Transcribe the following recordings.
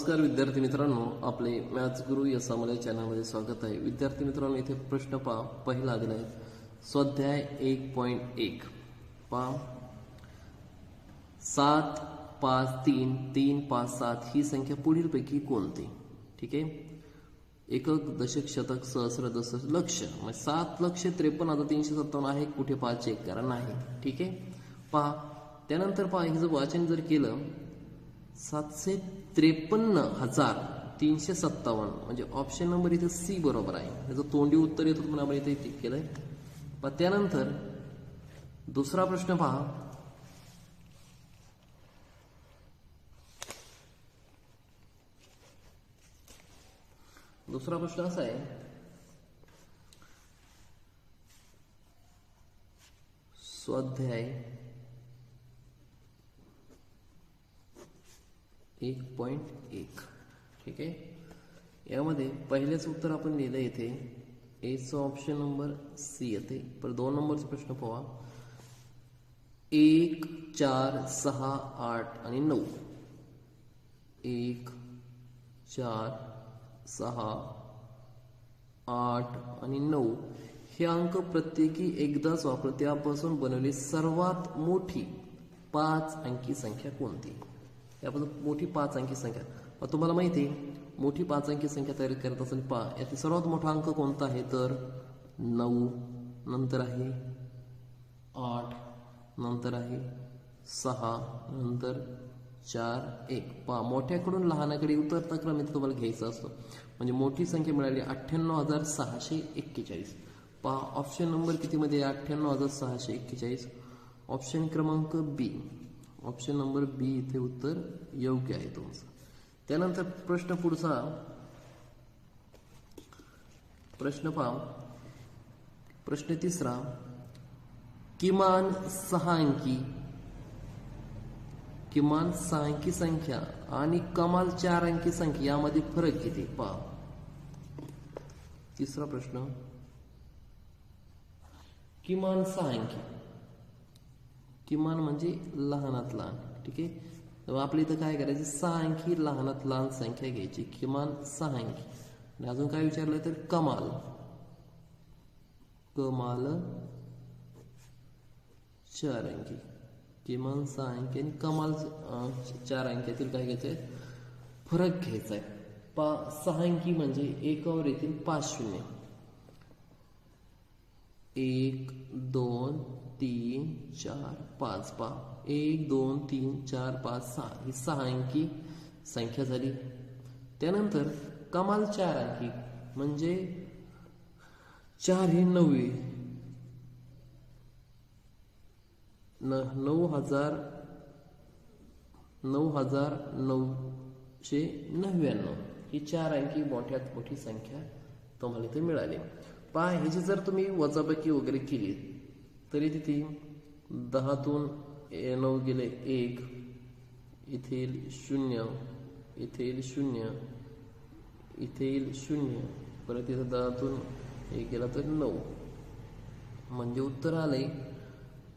नमस्कार विद्यार्थी मित्रांनो आपले मॅथ्स गुरु या सामान्य चॅनलमध्ये स्वागत आहे. विद्यार्थी मित्रांनो इथे प्रश्न पहा. पहिला दिला आहे. स्वाध्याय एक पॉईंट एक. पहा. सात पाच तीन तीन पाच सात ही संख्या पुढीलपैकी कोणती? ठीक आहे? एकक दशक शतक सहस्र दशक लक्ष. म्हणजे सात लक्ष त्रेपन्न आता तीनशे सत्तावन्न आहे. कुठे पहा चेक करा नाही. ठीक आहे? पहा. त्यानंतर पहा हे जर वाचन जर केलं सातशे त्रेपन्न हजार तीनशे सत्तावन्न. म्हणजे ऑप्शन नंबर इथे सी बरोबर आहे. त्याचं तोंडी उत्तर येतो तुम्हाला आपण इथे टिक केलंय. पण त्यानंतर दुसरा प्रश्न पहा. दुसरा प्रश्न असा आहे. स्वाध्याय एक पॉइंट एक. ठीक आहे? यामध्ये पहिलेच उत्तर आपण लिहिलं येथे एचं ऑप्शन नंबर सी येते. पर दोन नंबरचा प्रश्न पहा एक चार सहा आठ आणि नऊ. एक चार सहा आठ आणि नऊ. हे अंक प्रत्येकी एकदाच वापर त्यापासून बनवली सर्वात मोठी पाच अंकी संख्या कोणती? यापासून मोठी पाच अंकी संख्या. मग तुम्हाला माहिती आहे मोठी पाच अंकी संख्या तयार करत असेल पा यातील सर्वात मोठा अंक कोणता आहे? तर नऊ नंतर आहे आठ नंतर आहे सहा नंतर चार एक. पा मोठ्याकडून लहानाकडे उतरता क्रम इथे तुम्हाला घ्यायचा असतो. म्हणजे मोठी संख्या मिळाली अठ्ठ्याण्णव हजार सहाशे एक्केचाळीस. पहा ऑप्शन नंबर कितीमध्ये अठ्ठ्याण्णव हजार सहाशे एक्केचाळीस. ऑप्शन क्रमांक बी ऑप्शन नंबर बी इथे उत्तर योग्य आहे तुमचं. त्यानंतर प्रश्न पुढचा. प्रश्न पहा. प्रश्न तिसरा. किमान सहा अंकी किमान सहा अंकी संख्या आणि कमाल चार अंकी संख्या यामध्ये फरक किती? पहा. तिसरा प्रश्न. किमान सहा अंकी किमान म्हणजे लहानात लहान ठीक आहे? तर आपल्या इथं काय करायचं? सहा अंकी लहानात लहान संख्या घ्यायची किमान सहा अंकी. आणि अजून काय विचारलं तर कमाल. कमाल चार अंकी. किमान सहा अंकी आणि कमाल चार अंक्यातील काय घ्यायचंय? फरक घ्यायचा आहे पा सहा अंकी म्हणजे एकावर येतील पाच शून्य. एक दोन तीन चार पाच पा. एक दोन तीन चार पाच सहा. ही सहा अंकी संख्या झाली. त्यानंतर कमाल चार अंकी म्हणजे चार हे नववे न नऊ हजार नऊ हजार नऊशे नव्याण्णव. ही चार अंकी मोठ्यात मोठी संख्या तुम्हाला इथे मिळाली. पहा ह्याची जर तुम्ही वजाबाकी वगैरे केली तरी तिथे दहातून ए- नऊ गेले एक इथे येईल शून्य इथे येईल शून्य इथे येईल शून्य परत इथं दहातून एक गेला तर नऊ. म्हणजे उत्तर आलंय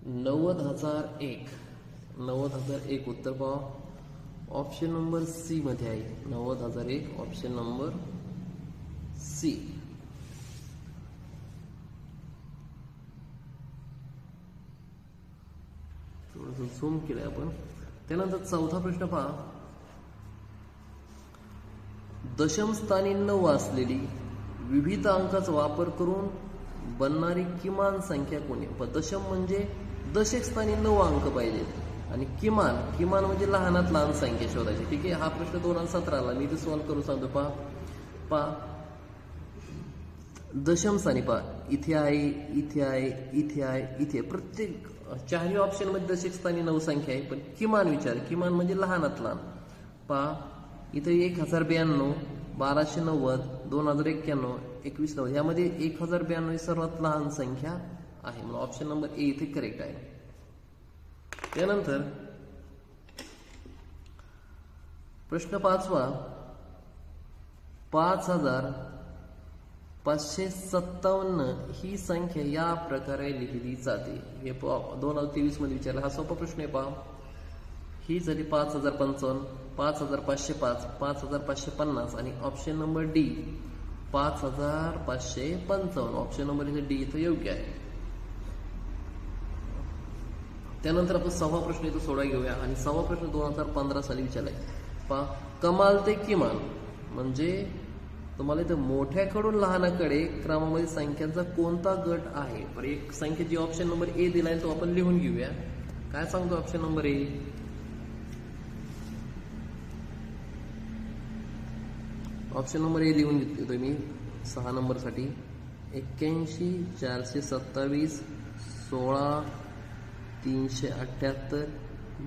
नव्वद हजार एक. नव्वद हजार एक उत्तर पहा ऑप्शन नंबर सी मध्ये आहे. नव्वद हजार एक ऑप्शन नंबर सी थोडंसं झूम केलंय आपण. त्यानंतर चौथा प्रश्न पहा. दशम स्थानी नऊ असलेली विविध अंकाचा वापर करून बनणारी किमान संख्या कोणी? दशम म्हणजे दशक स्थानी नऊ अंक पाहिजेत. आणि किमान किमान म्हणजे लहानात लहान संख्या शोधायची. ठीक आहे? हा प्रश्न दोन हजार सतराला मी ते सॉल्व्ह करून सांगतो. पहा. पहा. दशम स्थानी पहा. इथे आहे इथे आहे इथे आहे इथे आहे. प्रत्येक चारही ऑप्शनमध्ये स्थानी नऊ संख्या आहे पण किमान विचार किमान म्हणजे लहानात लहान. पहा इथे एक हजार ब्याण्णव बाराशे नव्वद दोन हजार एक्क्याण्णव एकवीस नव्वद यामध्ये एक हजार ब्याण्णव ही सर्वात लहान संख्या आहे. म्हणून ऑप्शन नंबर ए इथे करेक्ट आहे. त्यानंतर प्रश्न पाचवा पाच हजार पाचशे सत्तावन्न ही संख्या या प्रकारे लिहिली जाते. हे पहा दोन हजार तेवीसमध्ये विचारला हा सोपा प्रश्न आहे पहा. ही झाली पाच हजार पंचावन्न पाच हजार पाचशे पाच पाच हजार पाचशे पन्नास आणि ऑप्शन नंबर डी पाच हजार पाचशे पंचावन्न. ऑप्शन नंबर इथे डी इथं योग्य आहे. त्यानंतर आपण सहावा प्रश्न इथं सोडा घेऊया आणि सहावा प्रश्न दोन हजार पंधरा साली विचारलाय. पहा कमाल ते किमान म्हणजे तुम्हाला इथं मोठ्याकडून लहानाकडे क्रमामध्ये संख्यांचा कोणता गट आहे? बरं एक संख्येची ऑप्शन नंबर ए दिलाय तो आपण लिहून घेऊया. काय सांगतो option number A option number A लिहून घेतोय मी सहा नंबरसाठी. एक्क्याऐंशी चारशे सत्तावीस सोळा तीनशे अठ्ठ्याहत्तर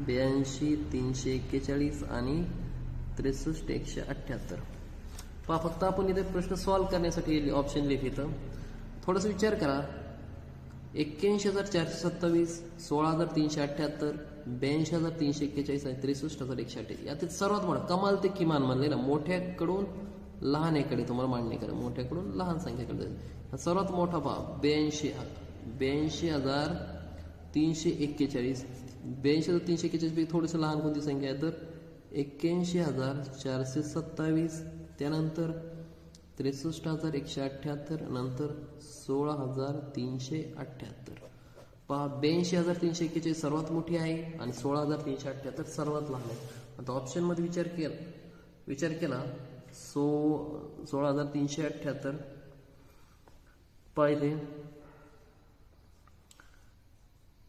ब्याऐंशी तीनशे एक्केचाळीस आणि त्रेसष्ट एकशे अठ्ठ्याहत्तर पहा फक्त आपण इथे प्रश्न सॉल्व्ह करण्यासाठी ऑप्शन लिहितं थोडंसं विचार करा. एक्क्याऐंशी हजार चारशे सत्तावीस सोळा हजार तीनशे अठ्ठ्याहत्तर ब्याऐंशी हजार तीनशे एक्केचाळीस आणि त्रेसष्ट हजार एकशे अठ्ठेचाळीस. यातील सर्वात मोठा कमाल ते किमान मानले ना मोठ्याकडून लहान याकडे तुम्हाला मांडणी करा. मोठ्याकडून लहान संख्येकडे जाईल. सर्वात मोठा पहा ब्याऐंशी ब्याऐंशी हजार तीनशे एक्केचाळीस. ब्याऐंशी हजार तीनशे एक्केचाळीस पैकी थोडीशी लहान कोणती संख्या आहे? तर एक्क्याऐंशी हजार चारशे सत्तावीस त्यानंतर त्रेसष्ट हजार एकशे अठ्ठ्याहत्तर नंतर सोळा हजार तीनशे अठ्ठ्याहत्तर. पहा ब्याऐंशी हजार तीनशे एक्केचाळीस सर्वात मोठी आहे आणि सोळा हजार तीनशे अठ्ठ्याहत्तर सर्वात लहान आहे. आता ऑप्शनमध्ये विचार केला. विचार केला. सो सोळा हजार तीनशे अठ्ठ्याहत्तर. पाहिले.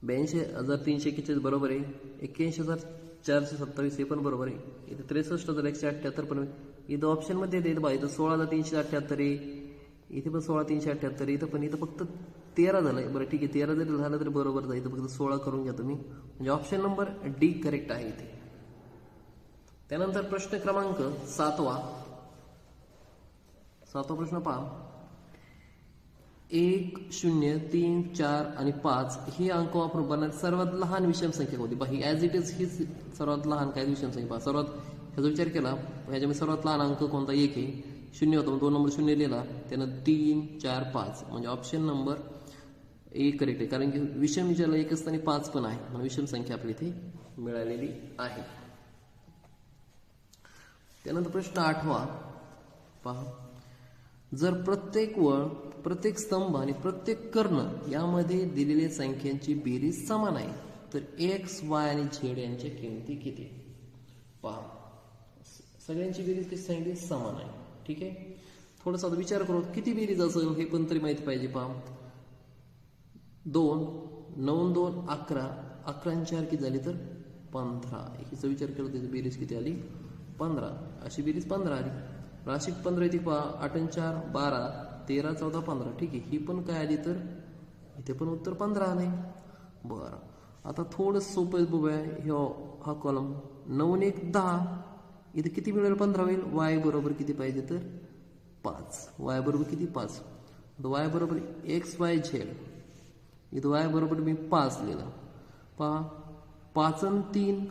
ब्याऐंशी हजार तीनशे एक्केचाळीस बरोबर आहे. एक्क्याऐंशी हजार चारशे सत्तावीस हे पण बरोबर आहे. इथे त्रेसष्ट हजार एकशे अठ्ठ्याहत्तर पण इथं ऑप्शनमध्ये देत बा इथं सोळा तीनशे अठ्ठ्याहत्तर आहे. इथे पण सोळा तीनशे अठ्ठ्याहत्तर इथं पण इथं फक्त तेरा झालं आहे. बरं ठीक आहे तेरा जरी झालं तरी बरोबर जाईल इथं फक्त सोळा करून घ्या तुम्ही. म्हणजे ऑप्शन नंबर डी करेक्ट आहे इथे. त्यानंतर प्रश्न क्रमांक सातवा. सातवा प्रश्न पहा. एक शून्य तीन चार आणि पाच हे अंक वापरून बनणारी सर्वात लहान विषम संख्या कोणती बाही ॲज इट इज हीच सर्वात लहान काय विषम संख्या पहा. सर्वात ह्याचा विचार केला ह्याच्यामध्ये सर्वात लहान अंक कोणता? एक आहे. शून्य होता मग दोन नंबर शून्य लिहिला. त्यानं तीन चार पाच. म्हणजे ऑप्शन नंबर ए करेक्ट आहे. कारण की विषम विचारला एक असताना पाच पण आहे. म्हणून विषम संख्या आपली इथे मिळालेली आहे. त्यानंतर प्रश्न आठवा. पहा. जर प्रत्येक वळ प्रत्येक स्तंभ आणि प्रत्येक कर्ण यामध्ये दिलेल्या संख्यांची बेरीज समान आहे तर एक्स वाय आणि झेड यांच्या किमती किती? पहा. सगळ्यांची बेरीज कशी सांगितली समान आहे. ठीक आहे? थोडासा आता विचार करू किती बेरीज असेल हे पण तरी माहिती पाहिजे पहा. दोन नऊ दोन अकरा. अकरा आणि चार किती झाली तर पंधरा. हिचा विचार केला त्याची बेरीज किती आली? पंधरा. अशी बेरीज पंधरा आली. राशीत पंधरा येते पहा. आठ चार बारा. तेरा चौदा पंधरा. ठीक आहे? ही पण काय आली तर? इथे पण उत्तर पंधरा आले बरं. आता थोडं सोपं बघूया हे हा कॉलम नऊ एक दहा. इथं किती मिळेल पंधरा होईल? वाय बरोबर किती पाहिजे तर पाच. वाय बरोबर किती? पाच. वाय बरोबर एक्स वाय झेड इथं वाय बरोबर मी पाच लिहिलं. पहा पाच आणि तीन.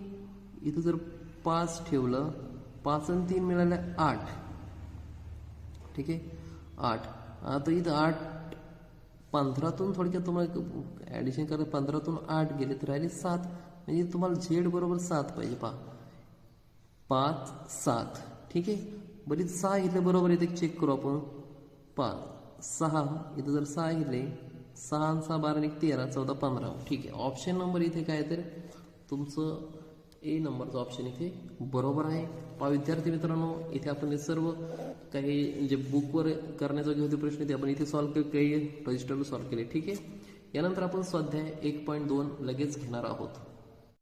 इथं जर पाच ठेवलं पाच आणि तीन मिळाले आठ. ठीक आहे? आठ. आता इथं आठ पंधरातून थोडक्यात तुम्हाला ॲडिशन करा. पंधरातून आठ गेले तर राहिले सात. म्हणजे तुम्हाला झेड बरोबर सात पाहिजे पहा. पाच सात. ठीक आहे? बरं सहा घेतले बरोबर येते चेक करू आपण. पाच सहा. इथं जर सहा घेतले सहा सहा बारा आणि एक तेरा चौदा पंधरा. ठीक आहे. ऑप्शन नंबर इथे काय तर तुमचं ए नंबरचं ऑप्शन इथे बरोबर आहे. पहा विद्यार्थी मित्रांनो इथे आपण हे सर्व काही जे बुकवर करण्याजोगे होते प्रश्न ते आपण इथे सॉल्व्ह केले काही रजिस्टरवर सॉल्व्ह केले. ठीक आहे? यानंतर आपण स्वाध्याय एक पॉईंट दोन लगेच घेणार आहोत.